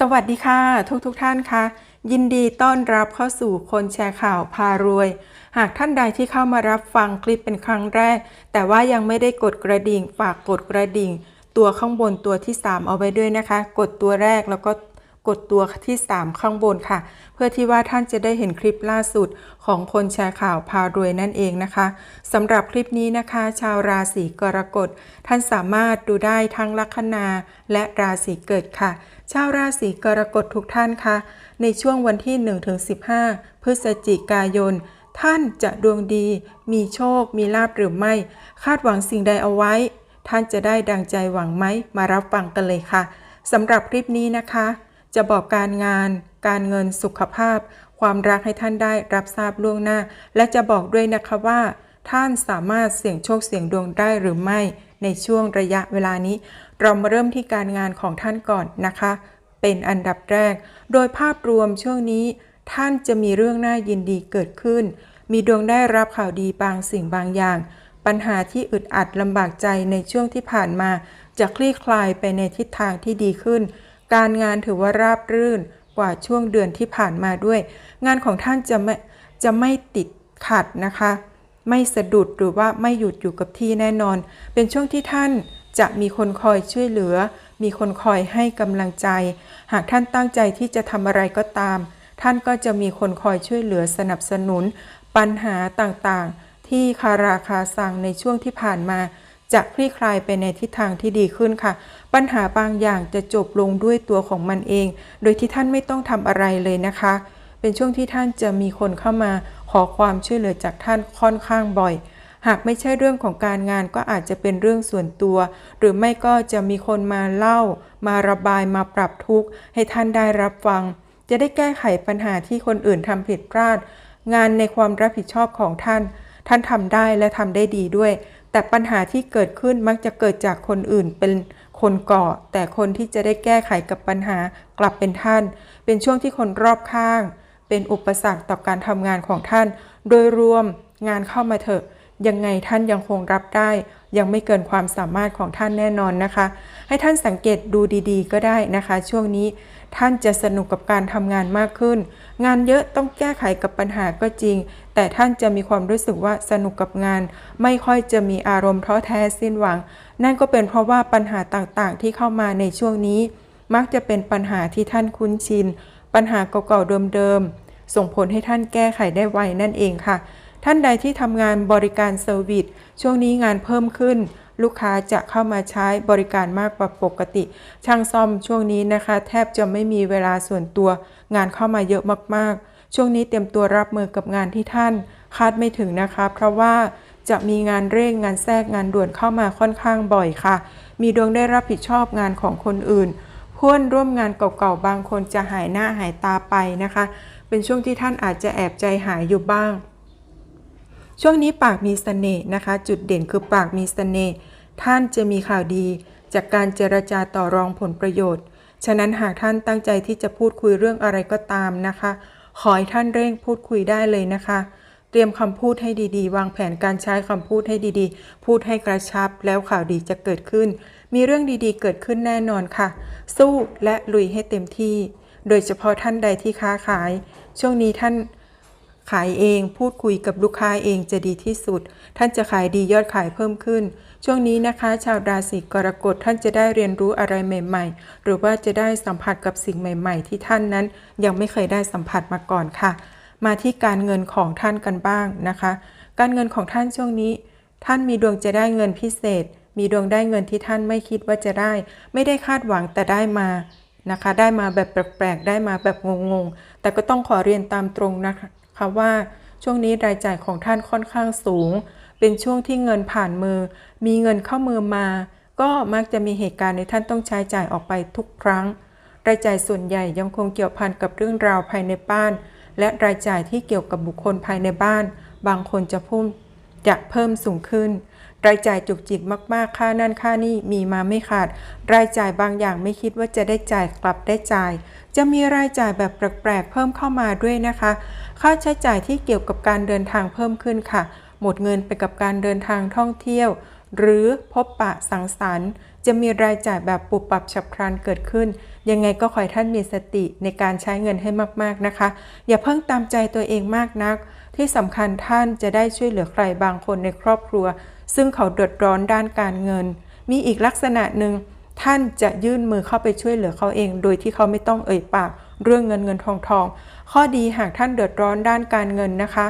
สวัสดีค่ะ ทุกทุกท่านค่ะยินดีต้อนรับเข้าสู่คนแชร์ข่าวพารวย หากท่านใดที่เข้ามารับฟังคลิปเป็นครั้งแรก แต่ว่ายังไม่ได้กดกระดิ่งฝากกดกระดิ่ง ตัวข้างบนตัวที่ 3 เอาไว้ด้วยนะคะ กดตัวแรกแล้วก็ กดตัวที่ 3 ข้างบนค่ะ เพื่อที่ว่าท่านจะได้เห็นคลิปล่าสุดของคนแชร์ข่าวพารวยนั่นเองนะคะสำหรับคลิปนี้นะคะ ชาวราศีกรกฎท่านสามารถดูได้ทั้งลัคนาและราศีเกิดค่ะ ชาวราศีกรกฎทุกท่านคะในช่วงวันที่ 1-15 พฤศจิกายน ท่านจะดวงดี มีโชค มีลาบหรือไม่ คาดหวังสิ่งใดเอาไว้ ท่านจะได้ดังใจหวังไหมมารับฟังกันเลยค่ะสำหรับคลิปนี้นะคะ จะบอกการงาน การเงินสุขภาพ ความรักให้ท่านได้รับทราบล่วงหน้า และจะบอกด้วยนะคะว่า ท่านสามารถเสี่ยงโชคเสี่ยงดวงได้หรือไม่ ในช่วงระยะเวลานี้ เรามาเริ่มที่การงานของท่านก่อนนะคะ เป็นอันดับแรก โดยภาพรวมช่วงนี้ ท่านจะมีเรื่องน่ายินดีเกิดขึ้น มีดวงได้รับข่าวดีบางสิ่งบางอย่างปัญหาที่อึดอัดลำบากใจในช่วงที่ผ่านมา จะคลี่คลายไปในทิศทางที่ดีขึ้น การงานถือว่าราบรื่นกว่าช่วงเดือนที่ผ่านมาด้วย งานของท่านจะไม่จะไม่ติดขัดนะคะ ไม่สะดุดหรือว่าไม่หยุดอยู่กับที่แน่นอน เป็นช่วงที่ท่านจะมีคนคอยช่วยเหลือ มีคนคอยให้กำลังใจ หากท่านตั้งใจที่จะทำอะไรก็ตาม ท่านก็จะมีคนคอยช่วยเหลือสนับสนุน ปัญหาต่างๆ ที่คาราคาซังในช่วงที่ผ่านมา จะคลี่คลายไปในทิศทางที่ดีขึ้นค่ะ ปัญหาบางอย่างจะจบลงด้วยตัวของมันเอง โดยที่ท่านไม่ต้องทำอะไรเลยนะคะ เป็นช่วงที่ท่านจะมีคนเข้ามาขอความช่วยเหลือจากท่านค่อนข้างบ่อย หากไม่ใช่เรื่องของการงานก็อาจจะเป็นเรื่องส่วนตัว หรือไม่ก็จะมีคนมาเล่า มาระบายมาปรับทุกข์ให้ท่านได้รับฟัง จะได้แก้ไขปัญหาที่คนอื่นทำผิดพลาด งานในความรับผิดชอบของท่าน ท่านทำได้และทำได้ดีด้วย แต่ปัญหาที่เกิดขึ้นมักจะเกิดจากคนอื่นเป็นคนก่อ แต่คนที่จะได้แก้ไขกับปัญหากลับเป็นท่าน เป็นช่วงที่คนรอบข้าง เป็นอุปสรรคต่อการทำงานของท่าน โดยรวมงานเข้ามาเถอะ ยังไงท่านยังคงรับได้ ยังไม่เกินความสามารถของท่านแน่นอนนะคะ ให้ท่านสังเกตดูดีๆ ก็ได้นะคะ ช่วงนี้ ท่านจะสนุกกับการทำงานมากขึ้น งานเยอะต้องแก้ไขกับปัญหาก็จริง แต่ท่านจะมีความรู้สึกว่าสนุกกับงาน ไม่ค่อยจะมีอารมณ์ท้อแท้สิ้นหวัง นั่นก็เป็นเพราะว่าปัญหาต่างๆ ที่เข้ามาในช่วงนี้ มักจะเป็นปัญหาที่ท่านคุ้นชิน ปัญหาเก่าๆเดิมๆส่งผลให้ท่านแก้ไขได้ไวนั่นเองค่ะ ท่านใดที่ทำงานบริการเซอร์วิสช่วงนี้งานเพิ่มขึ้น ลูกค้าจะเข้ามาใช้บริการมากกว่าปกติ ช่างซ่อมช่วงนี้นะคะ แทบจะไม่มีเวลาส่วนตัว งานเข้ามาเยอะมากๆ ช่วงนี้เตรียมตัวรับมือกับงานที่ท่าน คาดไม่ถึงนะคะ เพราะว่าจะมีงานเร่งงานแทรกงานด่วนเข้ามาค่อนข้างบ่อยค่ะ มีดวงได้รับผิดชอบงานของคนอื่นเพื่อนร่วมงานเก่าๆบางคนจะหายหน้าหายตาไปนะคะ เป็นช่วงที่ท่านอาจจะแอบใจหายอยู่บ้าง ช่วงนี้ปากมีเสน่ห์นะคะ จุดเด่นคือปากมีเสน่ห์ท่านจะมีข่าวดี จากการเจรจาต่อรองผลประโยชน์ ฉะนั้นหากท่านตั้งใจที่จะพูดคุยเรื่องอะไรก็ตามนะคะ ขอให้ท่านเร่งพูดคุยได้เลยนะคะ เตรียมคำพูดให้ดีๆ วางแผนการใช้คำพูดให้ดีๆ พูดให้กระชับแล้วข่าวดีจะเกิดขึ้น มีเรื่องดีๆ เกิดขึ้นแน่นอนค่ะ สู้และลุยให้เต็มที่ โดยเฉพาะท่านใดที่ค้าขาย ช่วงนี้ท่าน ขายเอง พูดคุยกับลูกค้าเองจะดีที่สุด ท่านจะขายดียอดขายเพิ่มขึ้น ช่วงนี้นะคะ ชาวราศีกรกฎท่านจะได้เรียนรู้อะไรใหม่ ๆ หรือว่าจะได้สัมผัสกับสิ่งใหม่ ๆ ที่ท่านนั้น ยังไม่เคยได้สัมผัสมาก่อนค่ะ มาที่การเงินของท่านกันบ้างนะคะ การเงินของท่านช่วงนี้ ท่านมีดวงจะได้เงินพิเศษ มีดวงได้เงินที่ท่านไม่คิดว่าจะได้ ไม่ได้คาดหวังแต่ได้มานะคะ ได้มาแบบแปลกๆได้มาแบบงงๆแต่ก็ต้องขอเรียนตามตรงนะคะ คะว่าช่วงนี้รายจ่ายของท่านค่อนข้างสูง เป็นช่วงที่เงินผ่านมือ มีเงินเข้ามือมา ก็มักจะมีเหตุการณ์ในท่านต้องใช้จ่ายออกไปทุกครั้ง รายจ่ายส่วนใหญ่ยังคงเกี่ยวพันกับเรื่องราวภายในบ้าน และรายจ่ายที่เกี่ยวกับบุคคลภายในบ้าน บางคนจะพุ่ม จะเพิ่มสูงขึ้น รายจ่ายจุกจิกมาก ๆ ค่านั่นค่านี่มีมาไม่ขาด รายจ่ายบางอย่างไม่คิดว่าจะได้จ่ายกลับได้จ่าย จะมีรายจ่ายแบบแปลกๆเพิ่มเข้ามาด้วยนะคะ ค่าใช้จ่ายที่เกี่ยวกับการเดินทางเพิ่มขึ้นค่ะ หมดเงินไปกับการเดินทางท่องเที่ยว หรือพบปะสังสรรค์จะมีรายจ่ายแบบปุบปับฉับพลันเกิดขึ้น ยังไงก็ขอให้ท่านมีสติในการใช้เงินให้มากๆนะคะ อย่าเพิ่งตามใจตัวเองมากนัก ที่สำคัญท่านจะได้ช่วยเหลือใครบางคนในครอบครัว ซึ่งเขาเดือดร้อนด้านการเงิน มีอีกลักษณะหนึ่งท่านจะยื่นมือเข้าไปช่วยเหลือเขาเอง โดยที่เขาไม่ต้องเอ่ยปาก เรื่องเงินเงินทองทอง ข้อดีหากท่านเดือดร้อนด้านการเงินนะคะ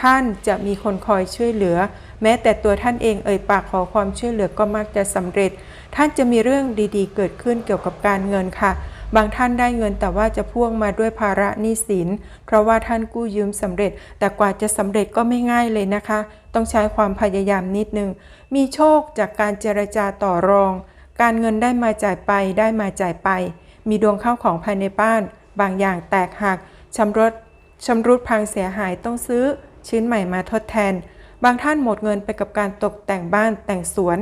ท่านจะมีคนคอยช่วยเหลือ แม้แต่ตัวท่านเองเอ่ยปากขอความช่วยเหลือก็มักจะสำเร็จ ท่านจะมีเรื่องดีๆ เกิดขึ้นเกี่ยวกับการเงินค่ะ บางท่านได้เงินแต่ว่าจะพ่วงมาด้วยภาระหนี้สิน เพราะว่าท่านกู้ยืมสำเร็จ แต่กว่าจะสำเร็จก็ไม่ง่ายเลยนะคะ ต้องใช้ความพยายามนิดนึง มีโชคจากการเจรจาต่อรอง การเงินได้มาจ่ายไปได้มาจ่ายไป มีดวงเข้าของภายในบ้าน บางอย่างแตกหักชำรุดชำรุดพังเสียหายต้องซื้อ ชิ้นใหม่มาทดแทน บางท่านหมดเงินไปกับการตกแต่งบ้านแต่งสวน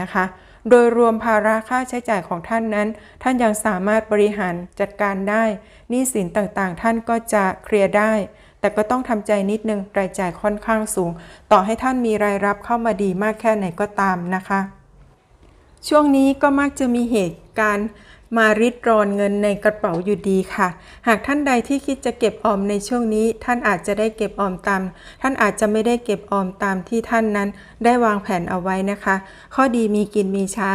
นะคะ โดยรวมภาระค่าใช้จ่ายของท่านนั้น ท่านยังสามารถบริหารจัดการได้หนี้สินต่างๆ ท่านก็จะเคลียร์ได้ แต่ก็ต้องทำใจนิดนึงรายจ่ายค่อนข้างสูง ต่อให้ท่านมีรายรับเข้ามาดีมากแค่ไหนก็ตามนะคะ ช่วงนี้ก็มักจะมีเหตุการณ์ มาริดรอนเงินในกระเป๋าอยู่ดีค่ะ หากท่านใดที่คิดจะเก็บออมในช่วงนี้ ท่านอาจจะได้เก็บออมตาม ท่านอาจจะไม่ได้เก็บออมตามที่ท่านนั้น ได้วางแผนเอาไว้นะคะ ข้อดีมีกินมีใช้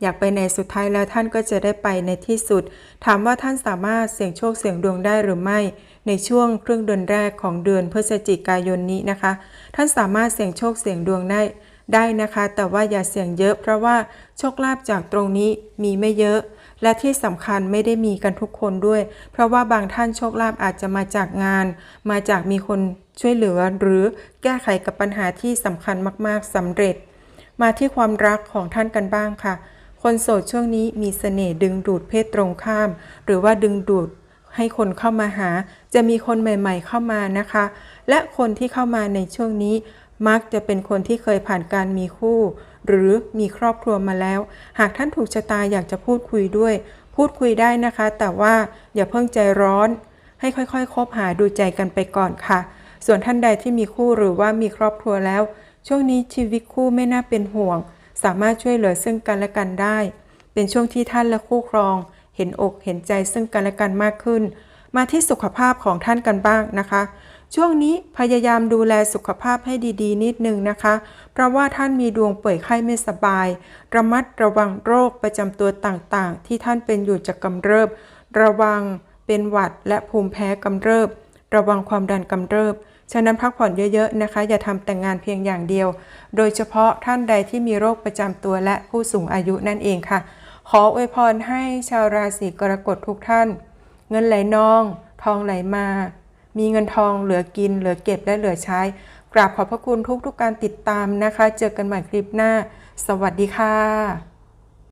อยากไปในสุดท้ายแล้วท่านก็จะได้ไปในที่สุด ถามว่าท่านสามารถเสี่ยงโชคเสี่ยงดวงได้หรือไม่ ในช่วงครึ่งเดือนแรกของเดือนพฤศจิกายนนี้นะคะ ท่านสามารถเสี่ยงโชคเสี่ยงดวงได้ได้นะคะ แต่ว่าอย่าเสี่ยงเยอะเพราะว่าโชคลาภจากตรงนี้มีไม่เยอะ และที่สำคัญไม่ได้มีกันทุกคนด้วย เพราะว่าบางท่านโชคลาภอาจจะมาจากงาน มาจากมีคนช่วยเหลือ หรือแก้ไขกับปัญหาที่สำคัญมากๆสำเร็จ มาที่ความรักของท่านกันบ้างค่ะ คนโสดช่วงนี้มีเสน่ห์ดึงดูดเพศตรงข้าม หรือว่าดึงดูดให้คนเข้ามาหา จะมีคนใหม่ ๆ เข้ามานะคะ และคนที่เข้ามาในช่วงนี้ มักจะเป็นคนที่เคยผ่านการมีคู่ หรือมีครอบครัวมาแล้ว หากท่านถูกชะตาอยากจะพูดคุยด้วย พูดคุยได้นะคะ แต่ว่าอย่าเพิ่งใจร้อน ให้ค่อยๆ คบหาดูใจกันไปก่อนค่ะ ส่วนท่านใดที่มีคู่หรือว่ามีครอบครัวแล้ว ช่วงนี้ชีวิตคู่ไม่น่าเป็นห่วง สามารถช่วยเหลือซึ่งกันและกันได้ เป็นช่วงที่ท่านและคู่ครอง เห็นอกเห็นใจซึ่งกันและกันมากขึ้น มาที่สุขภาพของท่านกันบ้างนะคะ ช่วงนี้พยายามดูแลสุขภาพให้ดีๆ นิดนึงนะคะ เพราะว่าท่านมีดวงป่วยไข้ไม่สบาย ระมัดระวังโรคประจำตัวต่างๆ ที่ท่านเป็นอยู่จะกำเริบ ระวังเป็นหวัดและภูมิแพ้กำเริบ ระวังความดันกำเริบ ฉะนั้นพักผ่อนเยอะๆนะคะ อย่าทำแต่งงานเพียงอย่างเดียว โดยเฉพาะท่านใดที่มีโรคประจำตัวและผู้สูงอายุนั่นเองค่ะ ขออวยพรให้ชาวราศีกรกฎทุกท่าน เงินไหลนอง ทองไหลมา มีเงินทองเหลือกิน เหลือเก็บและเหลือใช้ กราบขอบพระคุณทุกๆการติดตามนะคะ เจอกันใหม่คลิปหน้า สวัสดีค่ะ